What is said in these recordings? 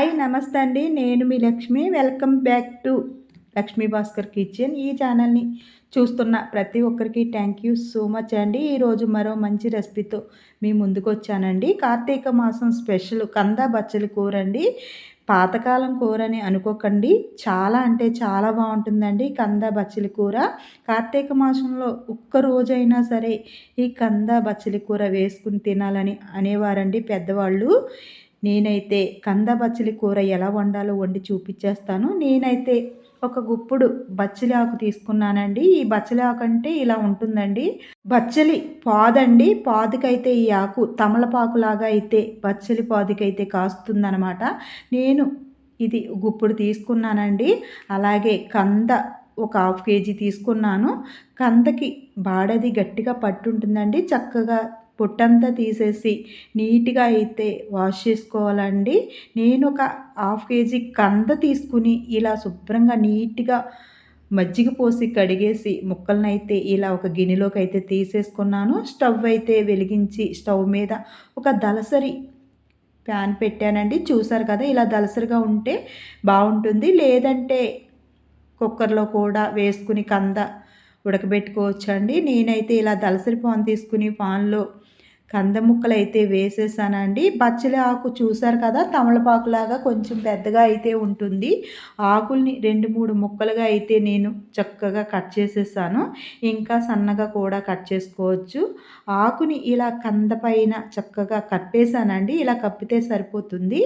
Hi నమస్తే అండి. నేను మీ Lakshmi. Welcome back to Lakshmi Bhaskar kitchen. ఈ ఛానల్ని చూస్తున్న ప్రతి ఒక్కరికి థ్యాంక్ యూ సో మచ్ అండి. ఈరోజు మరో మంచి రెసిపీతో మీ ముందుకు వచ్చానండి. కార్తీక మాసం స్పెషల్ కంద బచ్చలి కూర అండి. పాతకాలం కూర అని అనుకోకండి. చాలా అంటే చాలా బాగుంటుందండి కంద బచ్చలి కూర. కార్తీక మాసంలో ఒక్క రోజైనా సరే ఈ కంద బచ్చలి కూర వేసుకుని తినాలని అనేవారండి పెద్దవాళ్ళు. నేనైతే కంద బచ్చలి కూర ఎలా వండాలో వండి చూపించేస్తాను. నేనైతే ఒక గుప్పుడు బచ్చలి ఆకు తీసుకున్నానండి. ఈ బచ్చలి ఆకు అంటే ఇలా ఉంటుందండి. బచ్చలి పాదండి. పాదుకైతే ఈ ఆకు తమలపాకులాగా అయితే బచ్చలి పాదుకైతే కాస్తుందనమాట నేను ఇది గుప్పుడు తీసుకున్నానండి. అలాగే కంద ఒక హాఫ్ కేజీ తీసుకున్నాను. కందకి బాడది గట్టిగా పట్టుంటుందండి. చక్కగా పొట్టంతా తీసేసి నీట్గా అయితే వాష్ చేసుకోవాలండి. నేను ఒక హాఫ్ కేజీ కంద తీసుకుని ఇలా శుభ్రంగా నీట్గా మజ్జిగ పోసి కడిగేసి ముక్కలను అయితే ఇలా ఒక గిన్నెలోకి అయితే తీసేసుకున్నాను. స్టవ్ అయితే వెలిగించి స్టవ్ మీద ఒక దలసరి ప్యాన్ పెట్టానండి. చూసారు కదా ఇలా దలసరిగా ఉంటే బాగుంటుంది. లేదంటే కుక్కర్లో కూడా వేసుకుని కంద ఉడకబెట్టుకోవచ్చండి. నేనైతే ఇలా దలసరి పాన్ తీసుకుని పాన్లో కంద ముక్కలు అయితే వేసేసానండి. బచ్చలి ఆకు చూసారు కదా తమలపాకులాగా కొంచెం పెద్దగా అయితే ఉంటుంది. ఆకుల్ని రెండు మూడు ముక్కలుగా అయితే నేను చక్కగా కట్ చేసేసాను. ఇంకా సన్నగా కూడా కట్ చేసుకోవచ్చు. ఆకుని ఇలా కంద పైన చక్కగా కప్పేశానండి ఇలా కప్పితే సరిపోతుంది.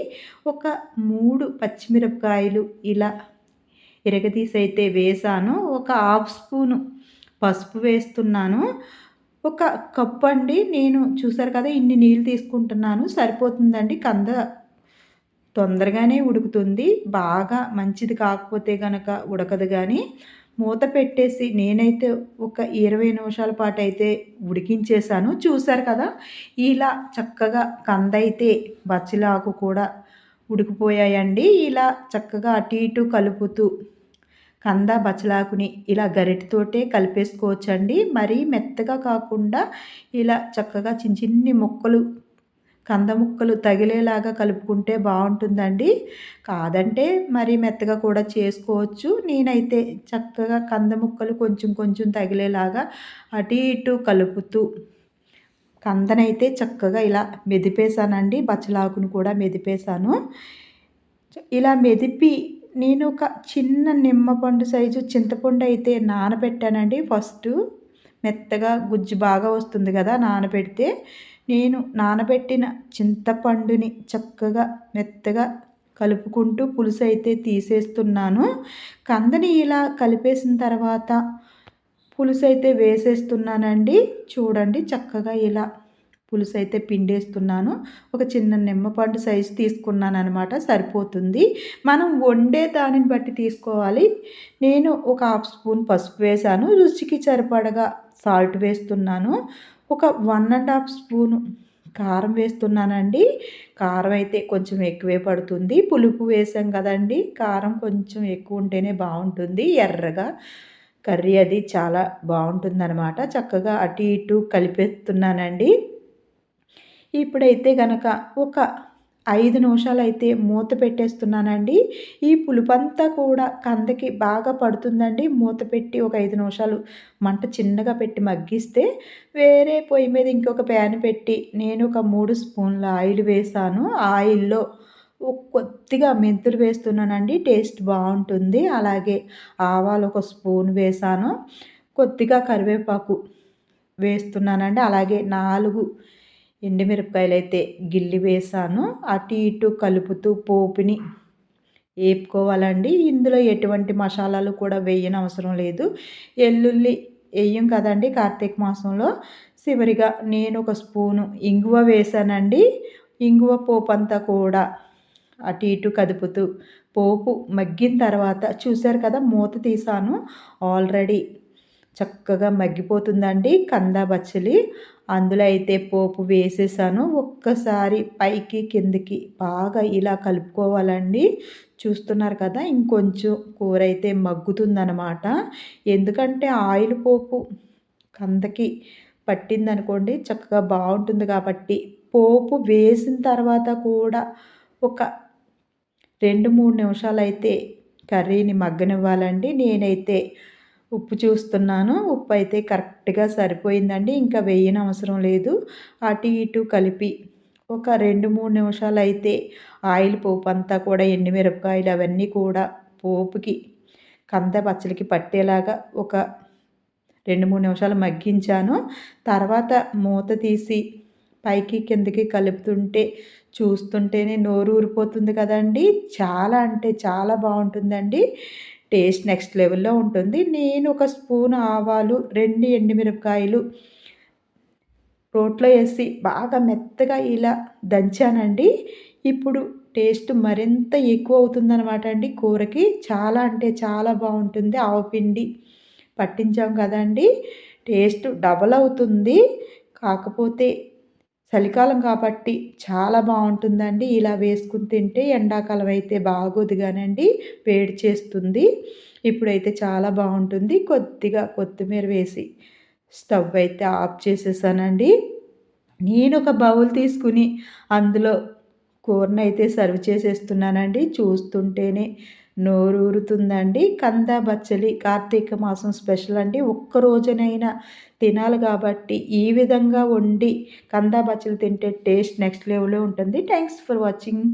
ఒక మూడు పచ్చిమిరపకాయలు ఇలా ఇరగదీసి అయితే వేసాను. ఒక హాఫ్ స్పూను పసుపు వేస్తున్నాను. ఒక కప్పు అండి నేను చూసారు కదా ఇన్ని నీళ్ళు తీసుకుంటున్నాను సరిపోతుందండి కంద తొందరగానే ఉడుకుతుంది బాగా మంచిది కాకపోతే కనుక ఉడకదు కానీ మూత పెట్టేసి నేనైతే ఒక ఇరవై నిమిషాల పాటు అయితే ఉడికించేశాను. చూసారు కదా ఇలా చక్కగా కంద అయితే బచ్చిలాకు కూడా ఉడికిపోయాయండి ఇలా చక్కగా అటు ఇటు కలుపుతూ కంద బచ్చలాకుని ఇలా గరిటతోటే కలిపేసుకోవచ్చండి. మరీ మెత్తగా కాకుండా ఇలా చక్కగా చిన్న చిన్ని ముక్కలు కంద ముక్కలు తగిలేలాగా కలుపుకుంటే బాగుంటుందండి. కాదంటే మరీ మెత్తగా కూడా చేసుకోవచ్చు. నేనైతే చక్కగా కంద ముక్కలు కొంచెం కొంచెం తగిలేలాగా అటు ఇటు కలుపుతూ కందనైతే చక్కగా ఇలా మెదిపేశానండి. బచ్చలాకును కూడా మెదిపేశాను. ఇలా మెదిపి నేను ఒక చిన్న నిమ్మపండు సైజు చింతపండు అయితే నానబెట్టానండి. ఫస్ట్ మెత్తగా గుజ్జు బాగా వస్తుంది కదా నానబెడితే నేను నానబెట్టిన చింతపండుని చక్కగా మెత్తగా కలుపుకుంటూ పులుసు అయితే తీసేస్తున్నాను. కందని ఇలా కలిపేసిన తర్వాత పులుసు అయితే వేసేస్తున్నానండి. చూడండి చక్కగా ఇలా పులుసు అయితే పిండేస్తున్నాను. ఒక చిన్న నిమ్మపండు సైజు తీసుకున్నాను అనమాట సరిపోతుంది. మనం వండే దానిని బట్టి తీసుకోవాలి. నేను ఒక హాఫ్ స్పూన్ పసుపు వేసాను. రుచికి సరిపడగా సాల్ట్ వేస్తున్నాను. ఒక వన్ అండ్ హాఫ్ స్పూను కారం వేస్తున్నానండి. కారం అయితే కొంచెం ఎక్కువే పడుతుంది. పులుపు వేసాం కదండి. కారం కొంచెం ఎక్కువ ఉంటేనే బాగుంటుంది. ఎర్రగా కర్రీ అది చాలా బాగుంటుందన్నమాట. చక్కగా అటు ఇటు కలిపేస్తున్నానండి. ఇప్పుడైతే గనక ఒక ఐదు నిమిషాలు అయితే మూత పెట్టేస్తున్నానండి. ఈ పులుపంతా కూడా కందకి బాగా పడుతుందండి. మూత పెట్టి ఒక ఐదు నిమిషాలు మంట చిన్నగా పెట్టి మగ్గిస్తే వేరే పొయ్యి మీద ఇంకొక ప్యాన్ పెట్టి నేను ఒక మూడు స్పూన్ల ఆయిల్ వేసాను. ఆయిల్లో కొద్దిగా మెంతులు వేస్తున్నానండి. టేస్ట్ బాగుంటుంది. అలాగే ఆవాలు ఒక స్పూన్ వేసాను. కొద్దిగా కరివేపాకు వేస్తున్నానండి. అలాగే నాలుగు ఎండుమిరపకాయలు అయితే గిల్లి వేసాను. అటు ఇటు కలుపుతూ పోపుని వేపుకోవాలండి ఇందులో ఎటువంటి మసాలాలు కూడా వేయని అవసరం లేదు. ఎల్లుల్లి వేయం కదండి కార్తీక మాసంలో. చివరిగా నేను ఒక స్పూను ఇంగువ వేసానండి. ఇంగువ పోపు అంతా కూడా అటు ఇటు కదుపుతూ పోపు మగ్గిన తర్వాత చూశారు కదా మూత తీసాను. ఆల్రెడీ చక్కగా మగ్గిపోతుందండి కంద బచ్చలి అందులో అయితే పోపు వేసేసాను. ఒక్కసారి పైకి కిందికి బాగా ఇలా కలుపుకోవాలండి. చూస్తున్నారు కదా ఇంకొంచెం కూర అయితే మగ్గుతుందనమాట ఎందుకంటే ఆయిల్ పోపు కందకి పట్టిందనుకోండి చక్కగా బాగుంటుంది కాబట్టి పోపు వేసిన తర్వాత కూడా ఒక రెండు మూడు నిమిషాలు అయితే కర్రీని మగ్గనివ్వాలండి. నేనైతే చూస్తున్నాను. ఉప్పు అయితే కరెక్ట్గా సరిపోయిందండి. ఇంకా వేయని అవసరం లేదు. అటు ఇటు కలిపి ఒక రెండు మూడు నిమిషాలు అయితే ఆయిల్ పోపు అంతా కూడా ఎండుమిరపకాయలు అవన్నీ కూడా పోపుకి కంద పచ్చడికి పట్టేలాగా ఒక రెండు మూడు నిమిషాలు మగ్గించాను. తర్వాత మూత తీసి పైకి కిందకి కలుపుతుంటే చూస్తుంటేనే నోరు ఊరిపోతుంది కదండి. చాలా అంటే చాలా బాగుంటుందండి. టేస్ట్ నెక్స్ట్ లెవెల్లో ఉంటుంది. నేను ఒక స్పూన్ ఆవాలు రెండు ఎండుమిరపకాయలు రోట్లో వేసి బాగా మెత్తగా ఇలా దంచానండి. ఇప్పుడు టేస్ట్ మరింత ఎక్కువ అవుతుందన్నమాట అండి కూరకి. చాలా అంటే చాలా బాగుంటుంది. ఆవపిండి పట్టించాం కదండి. టేస్ట్ డబల్ అవుతుంది. కాకపోతే చలికాలం కాబట్టి చాలా బాగుంటుందండి. ఇలా వేసుకుని తింటే ఎండాకాలం అయితే బాగోదు కానండి వేడి చేస్తుంది. ఇప్పుడైతే చాలా బాగుంటుంది. కొద్దిగా కొత్తిమీర వేసి స్టవ్ అయితే ఆఫ్ చేసేసానండి. నేను ఒక బౌల్ తీసుకుని అందులో కూరని అయితే సర్వ్ చేసేస్తున్నానండి. చూస్తుంటేనే నోరూరుతుందండి. కంద బచ్చలి కార్తీక మాసం స్పెషల్ అండి. ఒక్క రోజునైనా తినాలి కాబట్టి ఈ విధంగా వండి కంద బచ్చలి తింటే టేస్ట్ నెక్స్ట్ లెవెల్లో ఉంటుంది. Thanks for watching